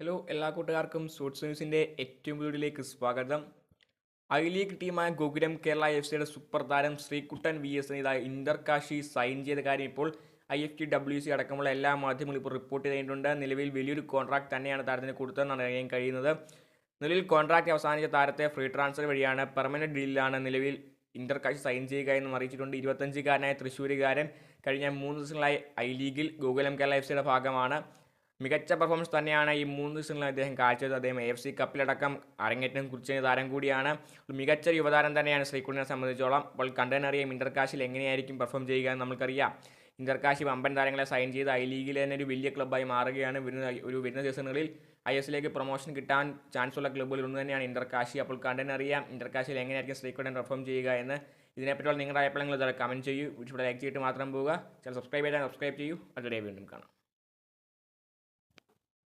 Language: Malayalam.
ഹലോ എല്ലാ കൂട്ടുകാർക്കും സ്പോർട്സ് ന്യൂസിന്റെ ഏറ്റവും വീഡിയോയിലേക്ക് സ്വാഗതം. ഐ ലീഗ് ടീമായ ഗോകുലം കേരള എഫ് സിയുടെ സൂപ്പർ താരം ശ്രീകുട്ടൻ വി എസ് ഇതാ ഇന്ദർ കാശി സൈൻ ചെയ്ത കാര്യം ഇപ്പോൾ I F T W C അടക്കമുള്ള എല്ലാ മാധ്യമങ്ങളും ഇപ്പോൾ റിപ്പോർട്ട് ചെയ്തിട്ടുണ്ട്. നിലവിൽ വലിയൊരു കോൺട്രാക്ട് തന്നെയാണ് താരത്തിന് കൊടുത്തതെന്നാണ് അറിയാൻ കഴിയുന്നത്. നിലവിൽ കോൺട്രാക്ട് അവസാനിച്ച താരത്തെ ഫ്രീ ട്രാൻസ്ഫർ വഴിയാണ് പെർമനന്റ് ഡീലിലാണ് നിലവിൽ ഇന്റർ കാശി സൈൻ ചെയ്യുക എന്നും അറിയിച്ചിട്ടുണ്ട്. ഇരുപത്തഞ്ചുകാരനായ തൃശ്ശൂരുകാരൻ കഴിഞ്ഞ മൂന്ന് ദിവസങ്ങളായി ഐ ലീഗിൽ ഗോകുലം കേരള എഫ് സിയുടെ ഭാഗമാണ്. മികച്ച പെർഫോമൻസ് തന്നെയാണ് ഈ മൂന്ന് ദിവസങ്ങളിൽ അദ്ദേഹം കാഴ്ചവെച്ചത്. അദ്ദേഹം എഫ് സി കപ്പിലടക്കം അരങ്ങേറ്റം കുറിച്ച താരം കൂടിയാണ്. മികച്ച യുവതാരം തന്നെയാണ് ശ്രീകുട്ടനെ സംബന്ധിച്ചോളം. അപ്പോൾ കണ്ടനറിയാം ഇന്റർകാശിൽ എങ്ങനെയായിരിക്കും പെർഫോം ചെയ്യുക എന്ന് നമുക്കറിയാം ഇന്റർകാശി വമ്പൻ താരങ്ങളെ സൈൻ ചെയ്ത് ഐ ലീഗിൽ തന്നെ ഒരു വലിയ ക്ലബ്ബായി മാറുകയാണ്. വരുന്ന ഒരു വരുന്ന സീസണുകളിൽ ഐ എസിലേക്ക് പ്രൊമോഷൻ കിട്ടാൻ ചാൻസ് ഉള്ള ക്ലബ്ബുകളിൽ ഒന്ന് തന്നെയാണ് ഇന്റർകാശി. അപ്പോൾ കണ്ടനറിയാം ഇന്റർകാശിൽ എങ്ങനെയായിരിക്കും ശ്രീകുട്ടൻ പെർഫോം ചെയ്യുക എന്ന്. ഇതിനെപ്പറ്റിയുള്ള നിങ്ങളുടെ അഭിപ്രായങ്ങൾ കമന്റ് ചെയ്യൂ. വീഡിയോ ലൈക്ക് ചെയ്തിട്ട് മാത്രം പോവുക. ചില സബ്സ്ക്രൈബ് ചെയ്താൽ സബ്സ്ക്രൈബ് ചെയ്യൂ. അടുത്ത വീണ്ടും കാണാം.